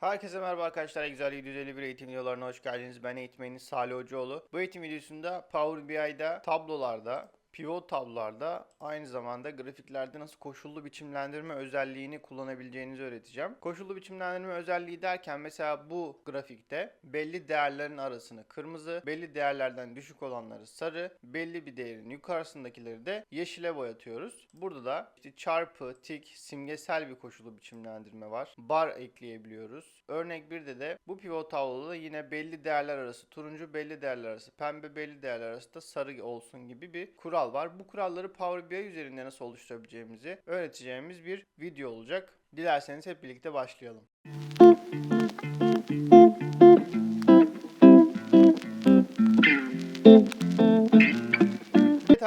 Herkese merhaba arkadaşlar. Güzel 751 eğitim videolarına hoş geldiniz. Ben eğitmeniniz Salih Hocaoğlu. Bu eğitim videosunda Power BI'da tablolarda, pivot tablolarda aynı zamanda grafiklerde nasıl koşullu biçimlendirme özelliğini kullanabileceğinizi öğreteceğim. Koşullu biçimlendirme özelliği derken mesela bu grafikte belli değerlerin arasını kırmızı, belli değerlerden düşük olanları sarı, belli bir değerin yukarısındakileri de yeşile boyatıyoruz. Burada da işte çarpı, tik, simgesel bir koşullu biçimlendirme var. Bar ekleyebiliyoruz. Örnek 1'de de bu pivot tabloda da yine belli değerler arası turuncu, belli değerler arası pembe, belli değerler arası da sarı olsun gibi bir kural var. Bu kuralları Power BI üzerinde nasıl oluşturabileceğimizi öğreteceğimiz bir video olacak. Dilerseniz hep birlikte başlayalım. Evet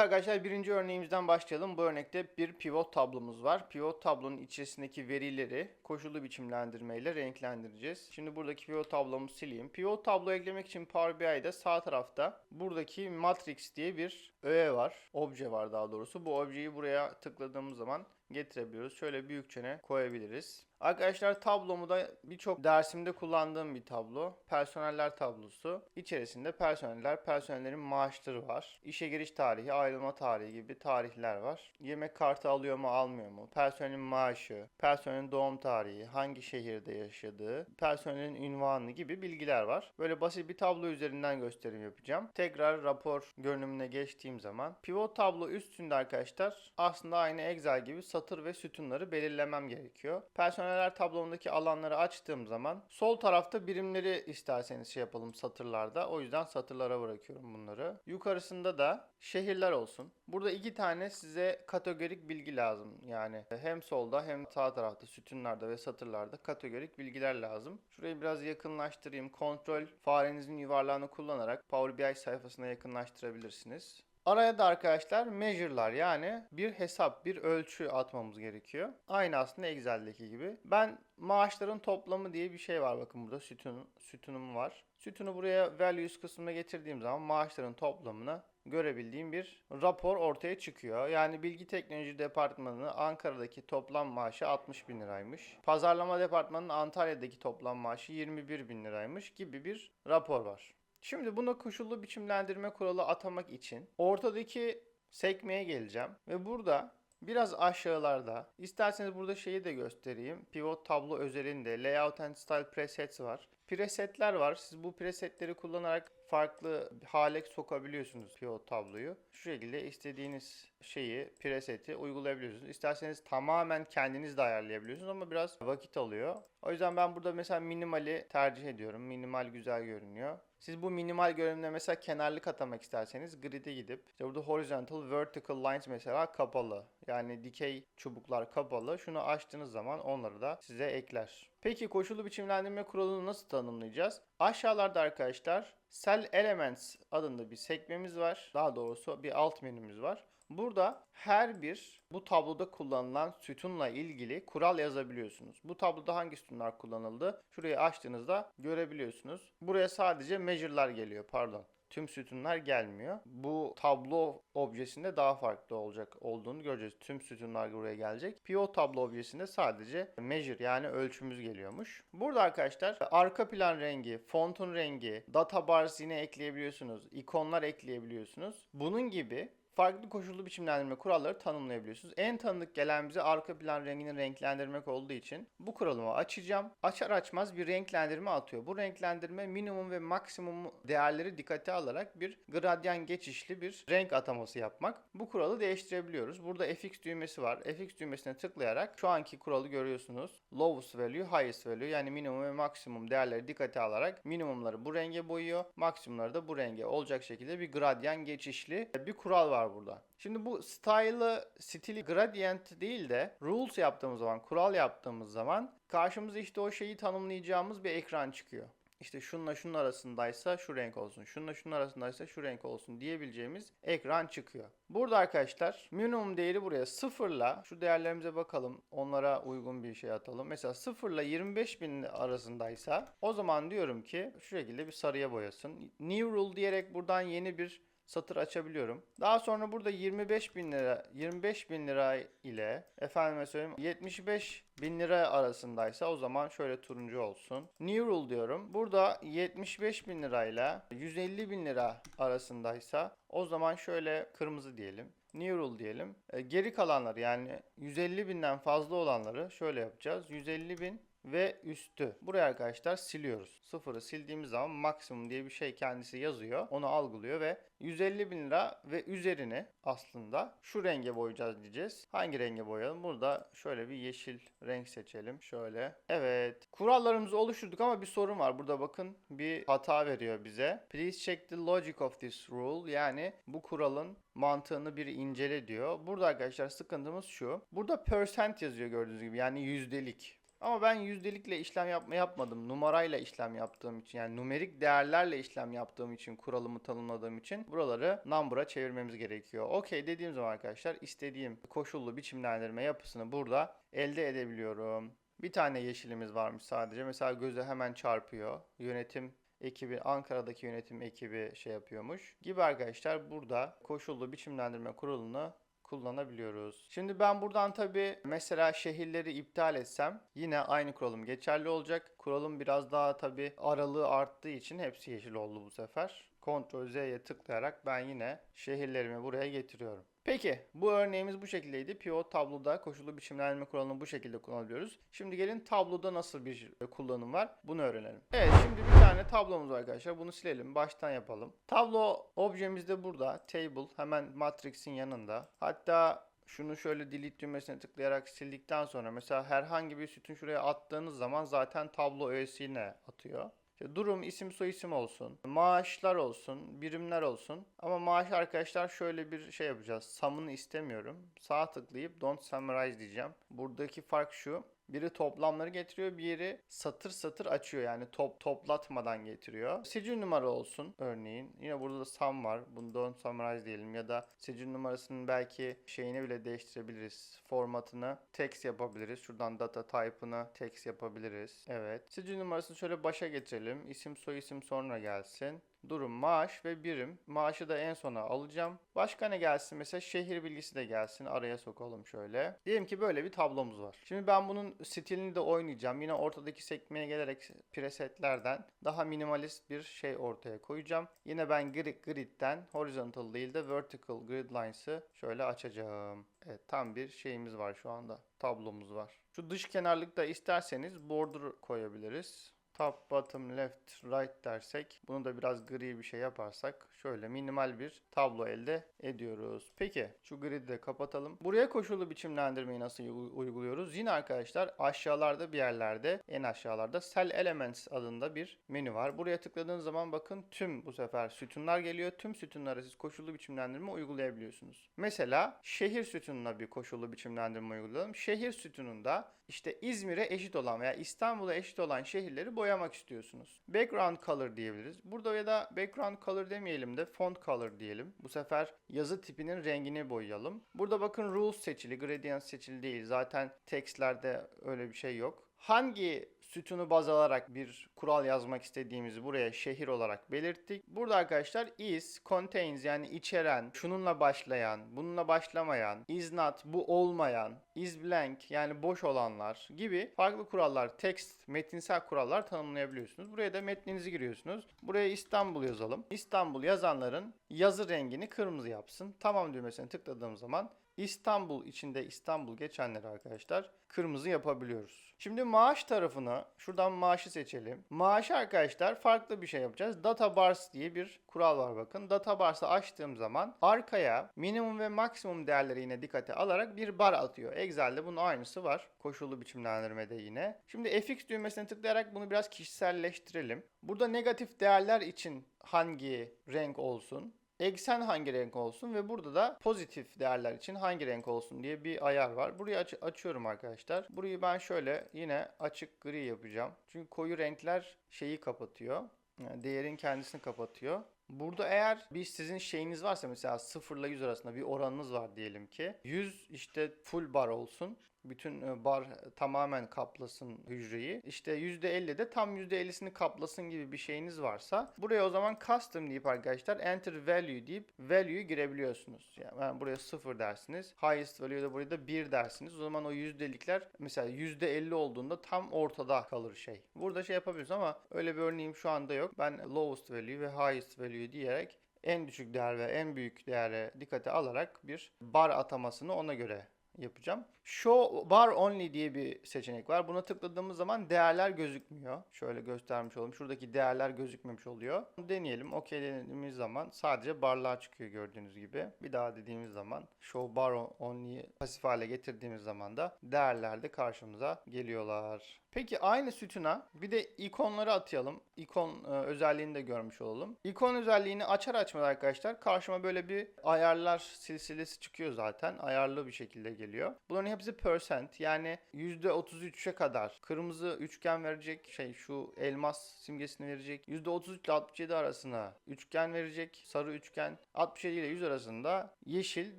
arkadaşlar birinci örneğimizden başlayalım. Bu örnekte bir pivot tablomuz var. Pivot tablonun içerisindeki verileri koşullu biçimlendirmeyle renklendireceğiz. Şimdi buradaki pivot tablomu sileyim. Pivot tablo eklemek için Power BI'de sağ tarafta buradaki matrix diye bir öğe var. Obje var daha doğrusu. Bu objeyi buraya tıkladığımız zaman getirebiliyoruz. Şöyle büyükçene koyabiliriz. Arkadaşlar tablomu da birçok dersimde kullandığım bir tablo. Personeller tablosu. İçerisinde personeller, personellerin maaşları var. İşe giriş tarihi, ayrılma tarihi gibi tarihler var. Yemek kartı alıyor mu, almıyor mu? Personelin maaşı, personelin doğum tarihi, hangi şehirde yaşadığı, personelin ünvanı gibi bilgiler var. Böyle basit bir tablo üzerinden gösterim yapacağım. Tekrar rapor görünümüne geçtiğim zaman pivot tablo üstünde arkadaşlar aslında aynı Excel gibi satır ve sütunları belirlemem gerekiyor. Personeller tablomdaki alanları açtığım zaman sol tarafta birimleri isterseniz şey yapalım satırlarda. O yüzden satırlara bırakıyorum bunları. Yukarısında da şehirler olsun. Burada iki tane size kategorik bilgi lazım. Yani hem solda hem sağ tarafta sütunlarda ve satırlarda kategorik bilgiler lazım. Şurayı biraz yakınlaştırayım. Kontrol farenizin yuvarlağını kullanarak Power BI sayfasına yakınlaştırabilirsiniz. Araya da arkadaşlar measure'lar yani bir hesap, bir ölçü atmamız gerekiyor. Aynı aslında Excel'deki gibi. Ben maaşların toplamı diye bir şey var bakın burada sütun, sütunum var. Sütunu buraya values kısmına getirdiğim zaman maaşların toplamını görebildiğim bir rapor ortaya çıkıyor. Yani bilgi teknoloji departmanı Ankara'daki toplam maaşı 60 bin liraymış. Pazarlama departmanının Antalya'daki toplam maaşı 21 bin liraymış gibi bir rapor var. Şimdi buna koşullu biçimlendirme kuralı atamak için ortadaki sekmeye geleceğim ve burada biraz aşağılarda isterseniz burada şeyi de göstereyim. Pivot tablo özelinde layout and style presets var. Presetler var. Siz bu presetleri kullanarak farklı hale sokabiliyorsunuz pivot tabloyu. Şu şekilde istediğiniz şeyi, preseti uygulayabiliyorsunuz. İsterseniz tamamen kendiniz de ayarlayabiliyorsunuz ama biraz vakit alıyor. O yüzden ben burada mesela minimali tercih ediyorum. Minimal güzel görünüyor. Siz bu minimal görünümde mesela kenarlık atamak isterseniz grid'e gidip işte burada horizontal vertical lines mesela kapalı. Yani dikey çubuklar kapalı. Şunu açtığınız zaman onları da size ekler. Peki koşullu biçimlendirme kuralını nasıl tanımlayacağız? Aşağılarda arkadaşlar Cell Elements adında bir sekmemiz var. Daha doğrusu bir alt menümüz var. Burada her bir bu tabloda kullanılan sütunla ilgili kural yazabiliyorsunuz. Bu tabloda hangi sütunlar kullanıldı? Şurayı açtığınızda görebiliyorsunuz. Buraya sadece measure'lar geliyor pardon. Tüm sütunlar gelmiyor. Bu tablo objesinde daha farklı olacak olduğunu göreceğiz. Tüm sütunlar buraya gelecek. Pivot tablo objesinde sadece measure yani ölçümüz geliyormuş. Burada arkadaşlar arka plan rengi, fontun rengi, data bars yine ekleyebiliyorsunuz. ikonlar ekleyebiliyorsunuz. Bunun gibi farklı koşullu biçimlendirme kuralları tanımlayabiliyorsunuz. En tanıdık gelen bize arka plan rengini renklendirmek olduğu için bu kuralımı açacağım. Açar açmaz bir renklendirme atıyor. Bu renklendirme minimum ve maksimum değerleri dikkate alarak bir gradyan geçişli bir renk ataması yapmak. Bu kuralı değiştirebiliyoruz. Burada fx düğmesi var. fx düğmesine tıklayarak şu anki kuralı görüyorsunuz. Lowest value, highest value yani minimum ve maksimum değerleri dikkate alarak minimumları bu renge boyuyor. Maksimumları da bu renge olacak şekilde bir gradyan geçişli bir kural var burada. Şimdi bu style'ı, stili gradient değil de rules yaptığımız zaman, kural yaptığımız zaman karşımıza işte o şeyi tanımlayacağımız bir ekran çıkıyor. İşte şunla şunun arasındaysa şu renk olsun, şunla şunun arasındaysa şu renk olsun diyebileceğimiz ekran çıkıyor. Burada arkadaşlar minimum değeri buraya sıfırla şu değerlerimize bakalım. Onlara uygun bir şey atalım. Mesela sıfırla 25 bin arasındaysa o zaman diyorum ki şu şekilde bir sarıya boyasın. New rule diyerek buradan yeni bir satır açabiliyorum. Daha sonra burada 25 bin lira 25 bin lira ile efendime söyleyeyim 75 bin lira arasındaysa o zaman şöyle turuncu olsun. New rule diyorum. Burada 75 bin lirayla 150 bin lira arasındaysa o zaman şöyle kırmızı diyelim. New rule diyelim. E, geri kalanları yani 150 binden fazla olanları şöyle yapacağız. 150 bin ve üstü. Buraya arkadaşlar siliyoruz. Sıfırı sildiğimiz zaman maksimum diye bir şey kendisi yazıyor. Onu algılıyor ve 150 bin lira ve üzerini aslında şu renge boyayacağız diyeceğiz. Hangi renge boyayalım? Burada şöyle bir yeşil renk seçelim. Şöyle. Evet. Kurallarımızı oluşturduk ama bir sorun var. Burada bakın bir hata veriyor bize. Please check the logic of this rule. Yani bu kuralın mantığını bir incele diyor. Burada arkadaşlar sıkıntımız şu. Burada percent yazıyor gördüğünüz gibi. Yani yüzdelik. Ama ben yüzdelikle işlem yapma yapmadım. Numarayla işlem yaptığım için yani numerik değerlerle işlem yaptığım için kuralımı tanımladığım için buraları number'a çevirmemiz gerekiyor. Okey dediğim zaman arkadaşlar istediğim koşullu biçimlendirme yapısını burada elde edebiliyorum. Bir tane yeşilimiz varmış sadece. Mesela göze hemen çarpıyor. Yönetim ekibi Ankara'daki yönetim ekibi şey yapıyormuş gibi arkadaşlar burada koşullu biçimlendirme kuralını kullanabiliyoruz. Şimdi ben buradan tabi mesela şehirleri iptal etsem yine aynı kuralım geçerli olacak. Kuralım biraz daha tabi aralığı arttığı için hepsi yeşil oldu bu sefer. Ctrl Z'ye tıklayarak ben yine şehirlerimi buraya getiriyorum. Peki bu örneğimiz bu şekildeydi. Pivot tabloda koşullu biçimlendirme kuralını bu şekilde kullanabiliyoruz. Şimdi gelin tabloda nasıl bir kullanım var bunu öğrenelim. Evet şimdi bir tane tablomuz var arkadaşlar. Bunu silelim. Baştan yapalım. Tablo objemiz de burada. Table hemen matrix'in yanında. Hatta şunu şöyle delete düğmesine tıklayarak sildikten sonra mesela herhangi bir sütun şuraya attığınız zaman zaten tablo öğesine atıyor. İşte durum, isim, soyisim olsun. Maaşlar olsun, birimler olsun. Ama maaş arkadaşlar şöyle bir şey yapacağız. Sum'ını istemiyorum. Sağ tıklayıp don't summarize diyeceğim. Buradaki fark şu. Biri toplamları getiriyor, bir yeri satır satır açıyor. Yani top toplatmadan getiriyor. Sicil numara olsun örneğin. Yine burada da sum var. Bunu don't summarize diyelim ya da sicil numarasının belki şeyini bile değiştirebiliriz. Formatını text yapabiliriz. Şuradan data type'ını text yapabiliriz. Evet. Sicil numarasını şöyle başa getirelim. İsim soy isim sonra gelsin. Durum maaş ve birim. Maaşı da en sona alacağım. Başka ne gelsin? Mesela şehir bilgisi de gelsin. Araya sokalım şöyle. Diyelim ki böyle bir tablomuz var. Şimdi ben bunun stilini de oynayacağım. Yine ortadaki sekmeye gelerek presetlerden daha minimalist bir şey ortaya koyacağım. Yine ben grid, grid'den horizontal değil de vertical grid lines'ı şöyle açacağım. Evet tam bir şeyimiz var şu anda. Tablomuz var. Şu dış kenarlıkta isterseniz border koyabiliriz top, bottom, left, right dersek bunu da biraz gri bir şey yaparsak şöyle minimal bir tablo elde ediyoruz. Peki şu gridi de kapatalım. Buraya koşullu biçimlendirmeyi nasıl uyguluyoruz? Yine arkadaşlar aşağılarda bir yerlerde en aşağılarda Cell Elements adında bir menü var. Buraya tıkladığınız zaman bakın tüm bu sefer sütunlar geliyor. Tüm sütunlara siz koşullu biçimlendirme uygulayabiliyorsunuz. Mesela şehir sütununa bir koşullu biçimlendirme uygulayalım. Şehir sütununda işte İzmir'e eşit olan veya İstanbul'a eşit olan şehirleri boyamak istiyorsunuz. Background color diyebiliriz. Burada ya da background color demeyelim de font color diyelim. Bu sefer yazı tipinin rengini boyayalım. Burada bakın rules seçili, gradient seçili değil. Zaten textlerde öyle bir şey yok. Hangi sütunu baz alarak bir kural yazmak istediğimizi buraya şehir olarak belirttik. Burada arkadaşlar is, contains yani içeren, şununla başlayan, bununla başlamayan, is not, bu olmayan, is blank yani boş olanlar gibi farklı kurallar, text, metinsel kurallar tanımlayabiliyorsunuz. Buraya da metninizi giriyorsunuz. Buraya İstanbul yazalım. İstanbul yazanların yazı rengini kırmızı yapsın. Tamam düğmesine tıkladığım zaman İstanbul içinde İstanbul geçenleri arkadaşlar kırmızı yapabiliyoruz. Şimdi maaş tarafını şuradan maaşı seçelim. Maaşı arkadaşlar farklı bir şey yapacağız. Data bars diye bir kural var bakın. Data bars'ı açtığım zaman arkaya minimum ve maksimum değerleri yine dikkate alarak bir bar atıyor. Excel'de bunun aynısı var. Koşullu biçimlendirmede yine. Şimdi fx düğmesine tıklayarak bunu biraz kişiselleştirelim. Burada negatif değerler için hangi renk olsun? Eksen hangi renk olsun ve burada da pozitif değerler için hangi renk olsun diye bir ayar var. Burayı aç açıyorum arkadaşlar. Burayı ben şöyle yine açık gri yapacağım. Çünkü koyu renkler şeyi kapatıyor. Yani değerin kendisini kapatıyor. Burada eğer bir sizin şeyiniz varsa mesela 0 ile 100 arasında bir oranınız var diyelim ki. 100 işte full bar olsun. Bütün e, bar tamamen kaplasın hücreyi. İşte %50 de tam %50'sini kaplasın gibi bir şeyiniz varsa buraya o zaman custom deyip arkadaşlar enter value deyip value'yu girebiliyorsunuz. Yani ben buraya 0 dersiniz. Highest value da buraya da 1 dersiniz. O zaman o yüzdelikler mesela %50 olduğunda tam ortada kalır şey. Burada şey yapabiliyoruz ama öyle bir örneğim şu anda yok. Ben lowest value ve highest value diyerek en düşük değer ve en büyük değere dikkate alarak bir bar atamasını ona göre yapacağım. Show bar only diye bir seçenek var. Buna tıkladığımız zaman değerler gözükmüyor. Şöyle göstermiş olayım. Şuradaki değerler gözükmemiş oluyor. Deneyelim. OK dediğimiz zaman sadece barlar çıkıyor gördüğünüz gibi. Bir daha dediğimiz zaman show bar only'yi pasif hale getirdiğimiz zaman da değerler de karşımıza geliyorlar. Peki aynı sütuna bir de ikonları atayalım. İkon e, özelliğini de görmüş olalım. İkon özelliğini açar açmaz arkadaşlar karşıma böyle bir ayarlar silsilesi çıkıyor zaten. Ayarlı bir şekilde geliyor. Bunların hepsi percent yani %33'e kadar kırmızı üçgen verecek şey şu elmas simgesini verecek. %33 ile 67 arasına üçgen verecek. Sarı üçgen 67 ile 100 arasında yeşil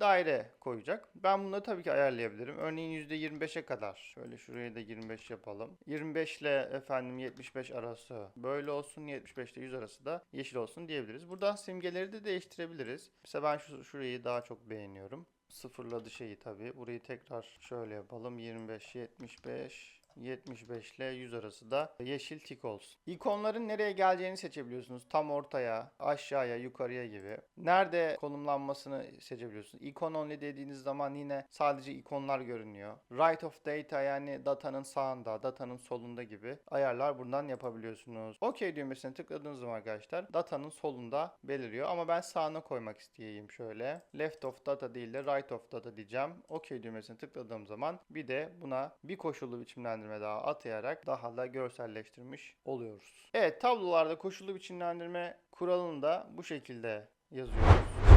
daire koyacak. Ben bunları tabii ki ayarlayabilirim. Örneğin %25'e kadar. Şöyle şuraya da 25 yapalım. 25 ile efendim 75 arası böyle olsun. 75 ile 100 arası da yeşil olsun diyebiliriz. Buradan simgeleri de değiştirebiliriz. Mesela ben şu, şurayı daha çok beğeniyorum sıfırladı şeyi tabi. Burayı tekrar şöyle yapalım. 25, 75, 75 ile 100 arası da yeşil tik olsun. İkonların nereye geleceğini seçebiliyorsunuz. Tam ortaya, aşağıya, yukarıya gibi. Nerede konumlanmasını seçebiliyorsunuz. İkon only dediğiniz zaman yine sadece ikonlar görünüyor. Right of data yani datanın sağında, datanın solunda gibi ayarlar buradan yapabiliyorsunuz. OK düğmesine tıkladığınız zaman arkadaşlar datanın solunda beliriyor. Ama ben sağına koymak isteyeyim şöyle. Left of data değil de right of data diyeceğim. OK düğmesine tıkladığım zaman bir de buna bir koşullu biçimlendirme daha atayarak daha da görselleştirmiş oluyoruz. Evet tablolarda koşullu biçimlendirme kuralını da bu şekilde yazıyoruz.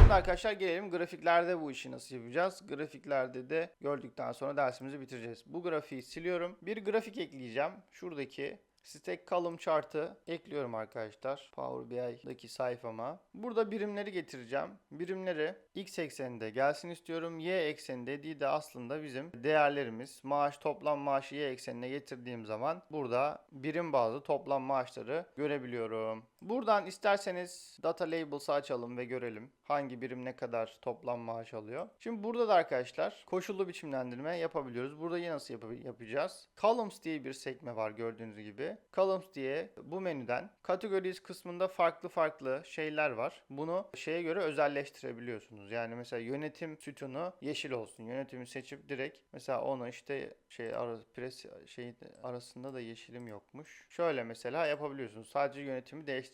Şimdi arkadaşlar gelelim grafiklerde bu işi nasıl yapacağız. Grafiklerde de gördükten sonra dersimizi bitireceğiz. Bu grafiği siliyorum. Bir grafik ekleyeceğim. Şuradaki Stack column chart'ı ekliyorum arkadaşlar. Power BI'daki sayfama. Burada birimleri getireceğim. Birimleri x ekseninde gelsin istiyorum. Y ekseni dediği de aslında bizim değerlerimiz. Maaş toplam maaşı y eksenine getirdiğim zaman burada birim bazlı toplam maaşları görebiliyorum. Buradan isterseniz data labels'ı açalım ve görelim. Hangi birim ne kadar toplam maaş alıyor. Şimdi burada da arkadaşlar koşullu biçimlendirme yapabiliyoruz. Burada yine nasıl yap yapacağız? Columns diye bir sekme var gördüğünüz gibi. Columns diye bu menüden categories kısmında farklı farklı şeyler var. Bunu şeye göre özelleştirebiliyorsunuz. Yani mesela yönetim sütunu yeşil olsun. Yönetimi seçip direkt mesela onu işte şey pres şey arasında da yeşilim yokmuş. Şöyle mesela yapabiliyorsunuz. Sadece yönetimi değiştirebiliyorsunuz.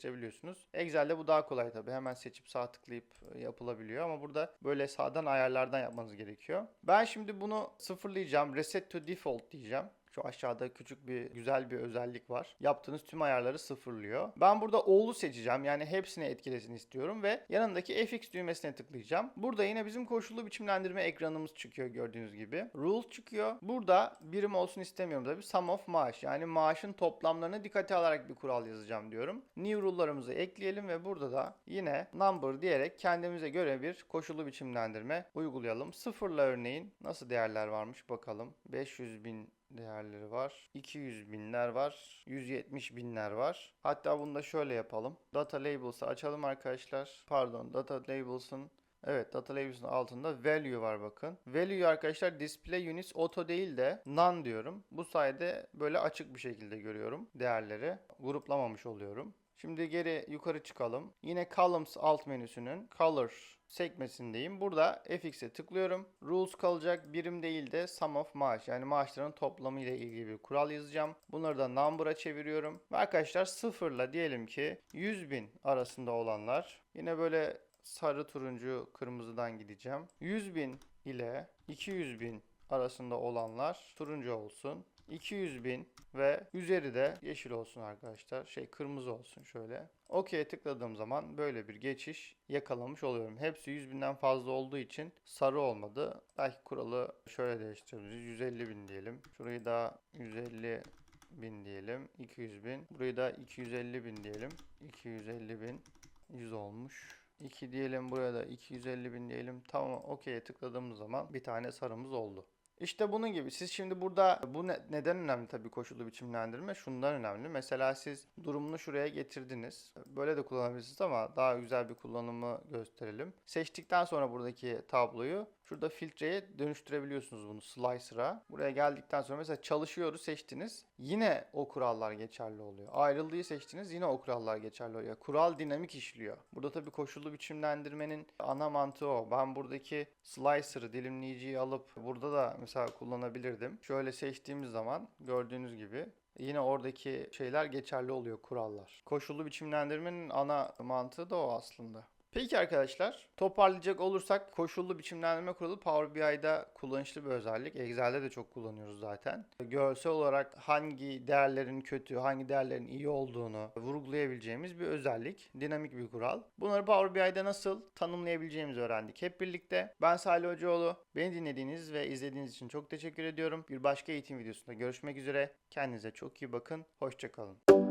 Excel'de bu daha kolay tabii. Hemen seçip sağ tıklayıp yapılabiliyor ama burada böyle sağdan ayarlardan yapmanız gerekiyor. Ben şimdi bunu sıfırlayacağım. Reset to default diyeceğim. Şu aşağıda küçük bir güzel bir özellik var. Yaptığınız tüm ayarları sıfırlıyor. Ben burada all'u seçeceğim. Yani hepsini etkilesin istiyorum ve yanındaki fx düğmesine tıklayacağım. Burada yine bizim koşullu biçimlendirme ekranımız çıkıyor gördüğünüz gibi. Rule çıkıyor. Burada birim olsun istemiyorum tabii. Sum of maaş yani maaşın toplamlarını dikkate alarak bir kural yazacağım diyorum. New rule'larımızı ekleyelim ve burada da yine number diyerek kendimize göre bir koşullu biçimlendirme uygulayalım. Sıfırla örneğin nasıl değerler varmış bakalım. 500 bin değerleri var. 200 binler var. 170 binler var. Hatta bunu da şöyle yapalım. Data labels'ı açalım arkadaşlar. Pardon data labels'ın Evet data labels'ın altında value var bakın. Value arkadaşlar display units auto değil de none diyorum. Bu sayede böyle açık bir şekilde görüyorum değerleri. Gruplamamış oluyorum. Şimdi geri yukarı çıkalım. Yine columns alt menüsünün color sekmesindeyim. Burada fx'e tıklıyorum. Rules kalacak. Birim değil de sum of maaş. Yani maaşların toplamı ile ilgili bir kural yazacağım. Bunları da number'a çeviriyorum. Ve arkadaşlar sıfırla diyelim ki 100 bin arasında olanlar. Yine böyle sarı turuncu kırmızıdan gideceğim. 100 bin ile 200 bin arasında olanlar turuncu olsun. 200 bin ve üzeri de yeşil olsun arkadaşlar. Şey kırmızı olsun şöyle. OK'ye tıkladığım zaman böyle bir geçiş yakalamış oluyorum. Hepsi 100 binden fazla olduğu için sarı olmadı. Belki kuralı şöyle değiştirebiliriz. 150 bin diyelim. Şurayı da 150 bin diyelim. 200 bin. Burayı da 250 bin diyelim. 250 bin. 100 olmuş. 2 diyelim buraya da 250 bin diyelim. Tamam okey'e tıkladığımız zaman bir tane sarımız oldu. İşte bunun gibi. Siz şimdi burada bu ne- neden önemli tabii koşullu biçimlendirme? Şundan önemli. Mesela siz durumunu şuraya getirdiniz. Böyle de kullanabilirsiniz ama daha güzel bir kullanımı gösterelim. Seçtikten sonra buradaki tabloyu şurada filtreye dönüştürebiliyorsunuz bunu slicer'a. Buraya geldikten sonra mesela çalışıyoruz seçtiniz. Yine o kurallar geçerli oluyor. Ayrıldığı seçtiniz yine o kurallar geçerli oluyor. Kural dinamik işliyor. Burada tabii koşullu biçimlendirmenin ana mantığı o. Ben buradaki slicer'ı dilimleyiciyi alıp burada da mesela kullanabilirdim. Şöyle seçtiğimiz zaman gördüğünüz gibi Yine oradaki şeyler geçerli oluyor kurallar. Koşullu biçimlendirmenin ana mantığı da o aslında. Peki arkadaşlar, toparlayacak olursak koşullu biçimlendirme kuralı Power BI'da kullanışlı bir özellik. Excel'de de çok kullanıyoruz zaten. Görsel olarak hangi değerlerin kötü, hangi değerlerin iyi olduğunu vurgulayabileceğimiz bir özellik. Dinamik bir kural. Bunları Power BI'da nasıl tanımlayabileceğimizi öğrendik hep birlikte. Ben Salih Hocaoğlu. Beni dinlediğiniz ve izlediğiniz için çok teşekkür ediyorum. Bir başka eğitim videosunda görüşmek üzere. Kendinize çok iyi bakın. Hoşçakalın.